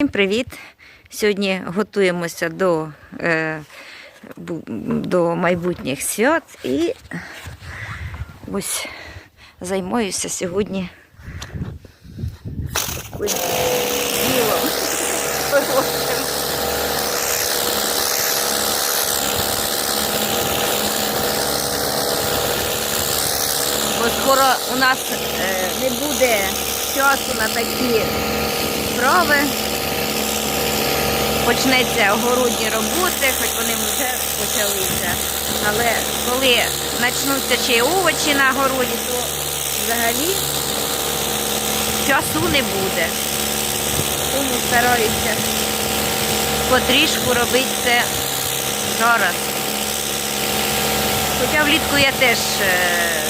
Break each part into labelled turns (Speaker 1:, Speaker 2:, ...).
Speaker 1: Всім привіт! Сьогодні готуємося до, е, до майбутніх свят і ось займаюся сьогодні таким ділом. Бо скоро у нас е, не буде часу на такі справи. Почнеться огородні роботи, хоч вони вже почалися. Але коли почнуться ще й овочі на городі, то взагалі часу не буде. Тому стараюся потрішку робити це зараз. Хоча влітку я теж е,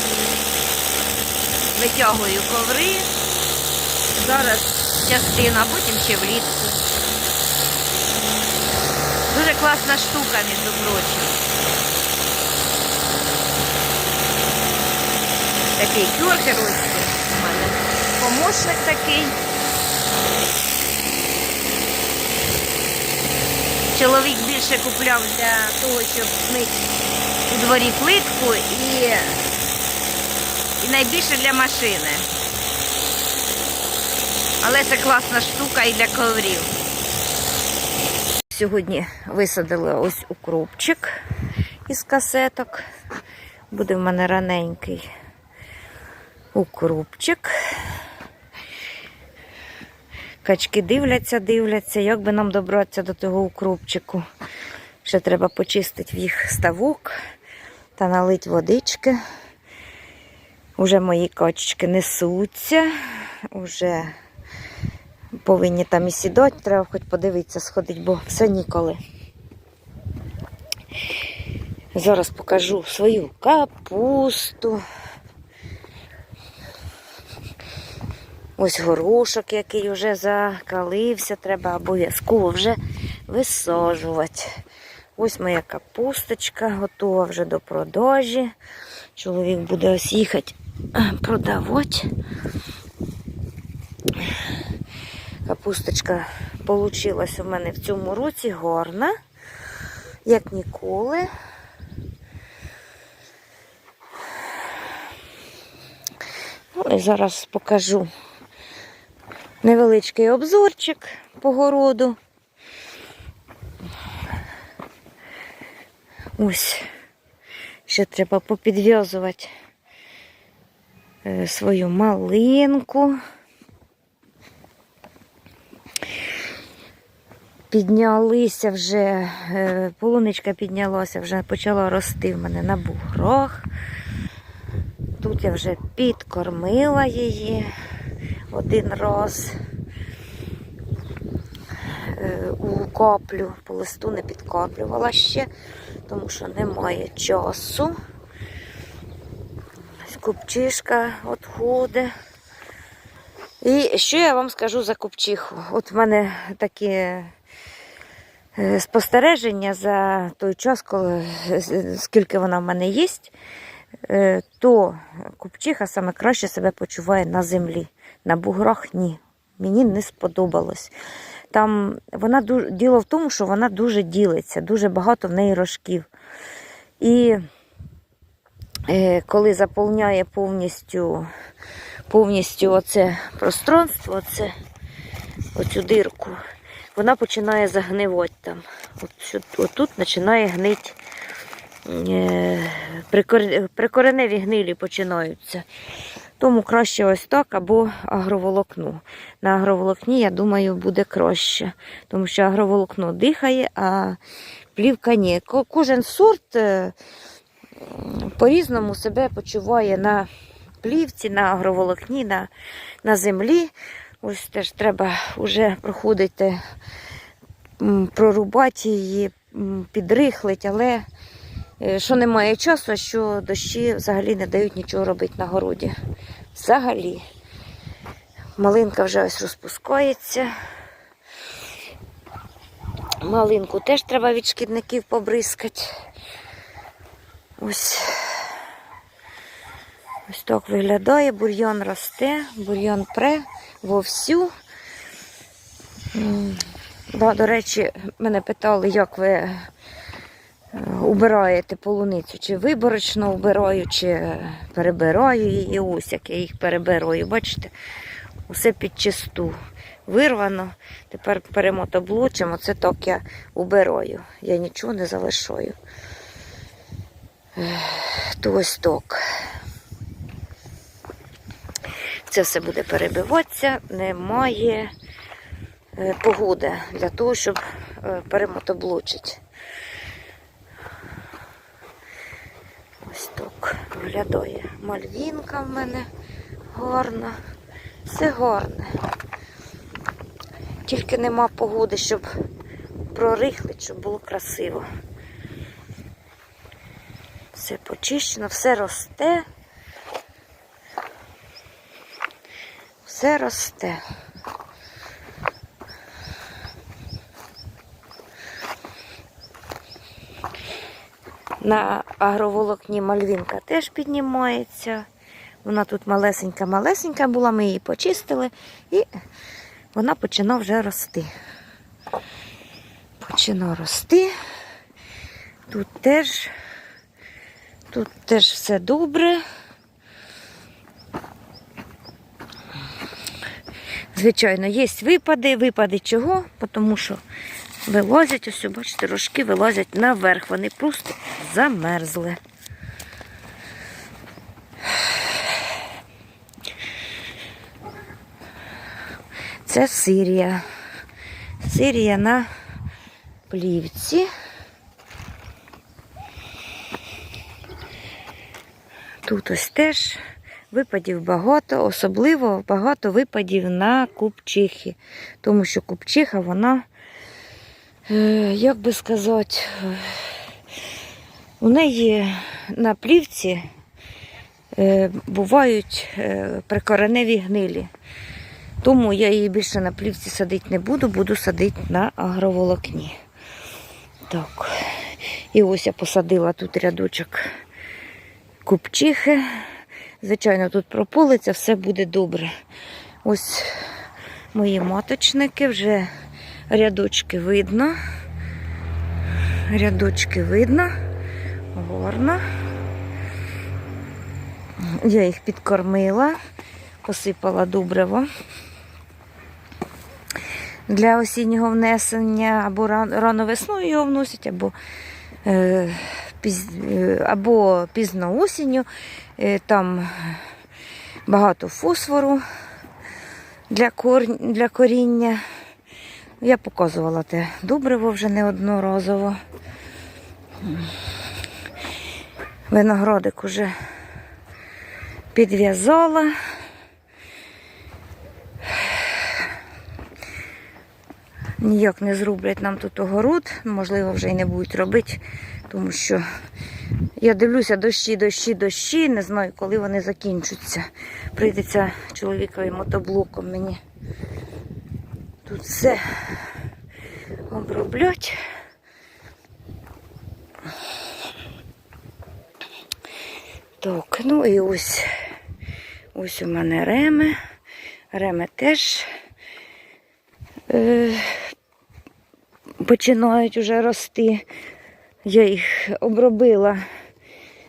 Speaker 1: витягую коври. Зараз частину, а потім ще влітку. Дуже класна штука, між прочим. Такий кюркер ось у мене. Помощник такий. Чоловік більше купляв для того, щоб мити у дворі плитку і, і найбільше для машини. Але це класна штука і для коврів. Сьогодні висадили ось укропчик із касеток. Буде в мене раненький укропчик. Качки дивляться, дивляться, як би нам добратися до того укропчику. Ще треба почистити в їх ставок та налити водички. Уже мої качечки несуться, уже повинні там і сідати, треба хоч подивитися, сходити, бо все ніколи. Зараз покажу свою капусту. Ось горошок, який вже закалився, треба обов'язково вже висаджувати. Ось моя капусточка готова вже до продажі. Чоловік буде ось їхати продавати. Капусточка получилась у мене в цьому році гарна, як ніколи. Ну і зараз покажу невеличкий обзорчик по городу. Ось, ще треба попідв'язувати е, свою малинку. Піднялися вже, е, полуничка піднялася, вже почала рости в мене на буграх. Тут я вже підкормила її один раз Е, у каплю, по листу не підкаплювала ще, тому що немає часу. Купчишка відходить. І що я вам скажу за купчиху? От в мене такі спостереження за той час, коли, е, скільки вона в мене є, е, то купчиха саме краще себе почуває на землі. На буграх ні. Мені не сподобалось. Там вона діло в тому, що вона дуже ділиться, дуже багато в неї рожків. І е, коли заповняє повністю, повністю оце пространство, оце, оцю дирку, вона починає загнивати там. От, отут починає гнити. Е, прикореневі гнилі починаються. Тому краще ось так або агроволокно. На агроволокні, я думаю, буде краще, тому що агроволокно дихає, а плівка ні. Кожен сорт е, по-різному себе почуває на плівці, на агроволокні, на, на землі. Ось теж треба вже проходити, прорубати її, м, підрихлить, але е, що немає часу, що дощі взагалі не дають нічого робити на городі. Взагалі. Малинка вже ось розпускається. Малинку теж треба від шкідників побризкати. Ось. Ось так виглядає, бур'ян росте, бур'ян пре вовсю. Да, до речі, мене питали, як ви е, убираєте полуницю, чи виборочно убираю, чи перебираю її. Ось як я їх перебираю. Бачите, усе під чисту вирвано. Тепер перемотоблочимо. Це так я убираю. Я нічого не залишаю. То ось так. Це все буде перебиватися, немає е, погоди для того, щоб е, перемотоблочити. Ось так виглядає. Мальвінка в мене гарна. Все гарне. Тільки нема погоди, щоб прорихлить, щоб було красиво. Все почищено, все росте. Все росте. На агроволокні мальвінка теж піднімається. Вона тут малесенька-малесенька була, ми її почистили і вона почина вже рости. Почина рости. Тут теж, тут теж все добре. Звичайно, є випади. Випади чого? Тому що вилазять, ось, бачите, рожки вилазять наверх. Вони просто замерзли. Це Сирія. Сирія на плівці. Тут ось теж випадів багато, особливо багато випадів на купчихи. Тому що купчиха, вона, е, як би сказати, у неї на плівці е, бувають е, прикореневі гнилі. Тому я її більше на плівці садити не буду, буду садити на агроволокні. Так. І ось я посадила тут рядочок купчихи. Звичайно, тут прополиться, все буде добре. Ось мої маточники, вже рядочки видно. Рядочки видно. Гарно. Я їх підкормила, посипала добриво для осіннього внесення, або рано, весною його вносять, або, е, або пізно осінню. Е, там багато фосфору для, кор, для коріння. Я показувала те добриво вже неодноразово. Виноградик уже підв'язала. Ніяк не зроблять нам тут огород, можливо, вже й не будуть робити, тому що я дивлюся дощі, дощі, дощі, не знаю, коли вони закінчаться. Прийдеться чоловікові мотоблоком мені тут все оброблять. Так, ну і ось ось у мене реми. Реми теж е, починають уже рости. Я їх обробила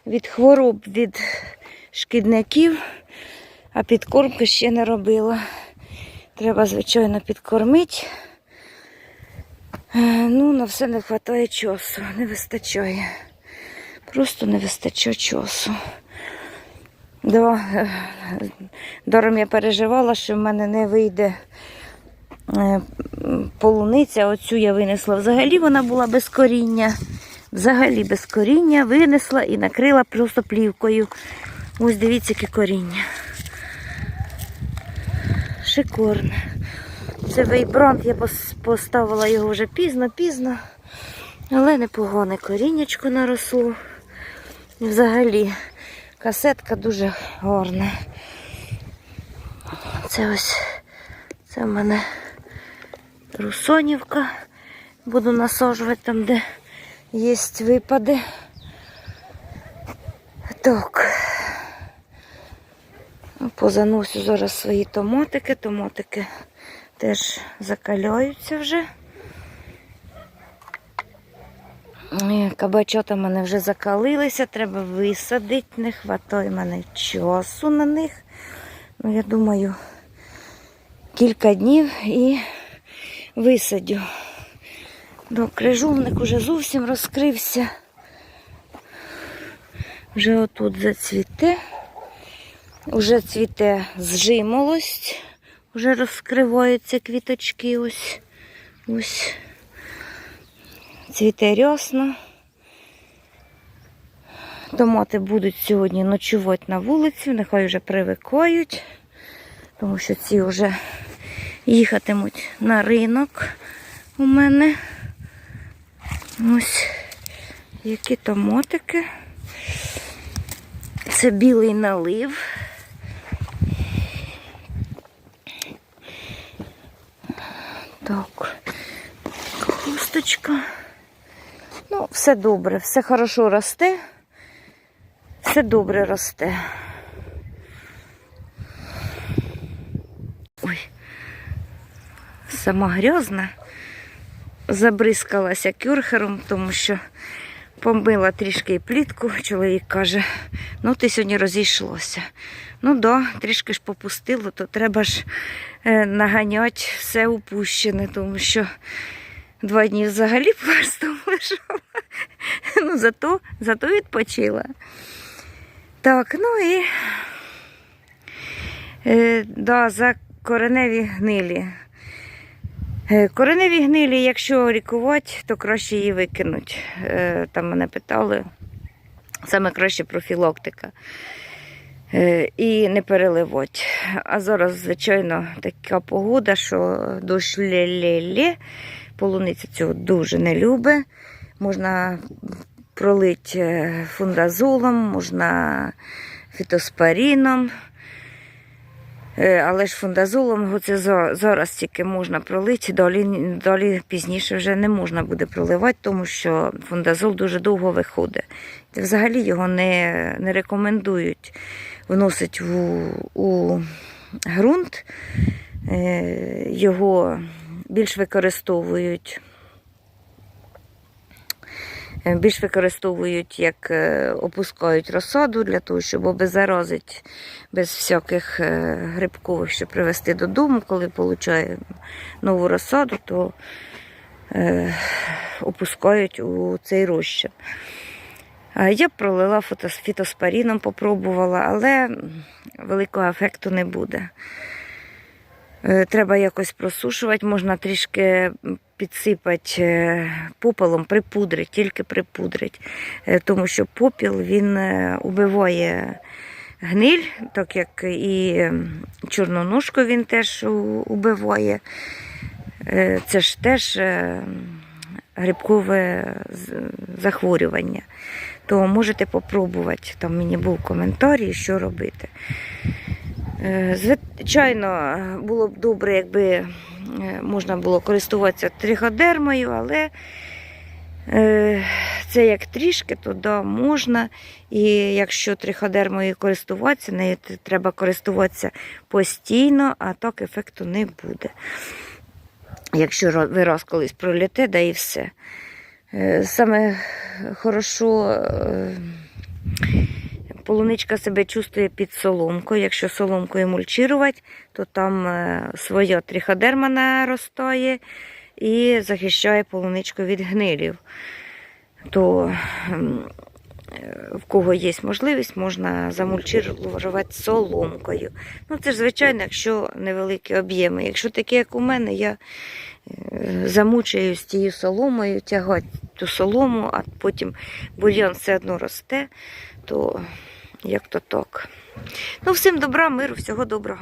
Speaker 1: від хвороб, від шкідників, а підкормки ще не робила. Треба, звичайно, підкормити. Е, Ну, на все не вистачає часу, не вистачає. Просто не вистачає часу. Да, е, даром я переживала, що в мене не вийде е, полуниця. Оцю я винесла. Взагалі вона була без коріння. Взагалі без коріння винесла і накрила просто плівкою. Ось дивіться, яке коріння. Шикарне. Це вейбрант, я поставила його вже пізно-пізно, але непогане коріннячко наросло. Взагалі, касетка дуже гарна. Це ось, це в мене русонівка. Буду насаджувати там, де є випади. Так. Позаносю зараз свої томатики. Томатики теж закаляються вже. Кабачата в мене вже закалилися, треба висадити, не вистачає мене часу на них. Ну, я думаю, кілька днів і висадю. До крижовник уже зовсім розкрився. Вже отут зацвіте. Уже цвіте зжимолость, вже розкриваються квіточки ось. Ось. Цвіте рясно. Томати будуть сьогодні ночувати на вулиці, нехай вже привикають, тому що ці вже їхатимуть на ринок у мене. Ось які томатики. Це білий налив. Так, капусточка. Ну, все добре, все хорошо росте. Все добре росте. Ой, сама грязна. Забризкалася кюрхером, тому що помила трішки плітку. Чоловік каже, ну ти сьогодні розійшлося. Ну да, трішки ж попустило, то треба ж е, наганяти все упущене, тому що два дні взагалі просто лежала. Ну, зато, зато відпочила. Так, ну і е, да, за кореневі гнилі. Е, Кореневі гнилі, якщо лікувати, то краще її викинуть. Е, Там мене питали. Саме краще профілактика. Е, І не переливати. А зараз, звичайно, така погода, що дощ лє-лє-лє. Полуниця цього дуже не любить. Можна пролити фундазолом, можна фітоспаріном. Е, Але ж фундазолом це за- зараз тільки можна пролити, далі, далі пізніше вже не можна буде проливати, тому що фундазол дуже довго виходить. Взагалі його не, не рекомендують вносити в, у ґрунт. Е, Його більш використовують. Е, Більш використовують, як е, опускають розсаду для того, щоб обеззаразити без всяких е, грибкових, щоб привезти додому, коли получає нову розсаду, то опускають у цей розчин. Я б пролила фітоспаріном, попробувала, але великого ефекту не буде. Треба якось просушувати, можна трішки підсипати е, попелом, припудрить, тільки припудрить. Е, Тому що попіл він е, убиває гниль, так як і чорноножку він теж убиває. Це ж теж грибкове захворювання. То можете попробувати. Там мені був коментарій, що робити. Звичайно, було б добре, якби можна було користуватися триходермою, але е, це як трішки, то да, можна. І якщо триходермою користуватися, нею треба користуватися постійно, а так ефекту не буде. Якщо ро- ви раз колись проліте, да і все. Е, Саме хорошо. Полуничка себе чувствує під соломкою. Якщо соломкою мульчирувати, то там е, своя триходерма наростає і захищає полуничку від гнилів. То ем, в кого є можливість, можна замульчирувати соломкою. Ну, це ж, звичайно, якщо невеликі об'єми. Якщо такі, як у мене, я е, замучаюсь тією соломою, тягати ту солому, а потім бульйон все одно росте, то як то так. Ну, всім добра, миру, всього доброго.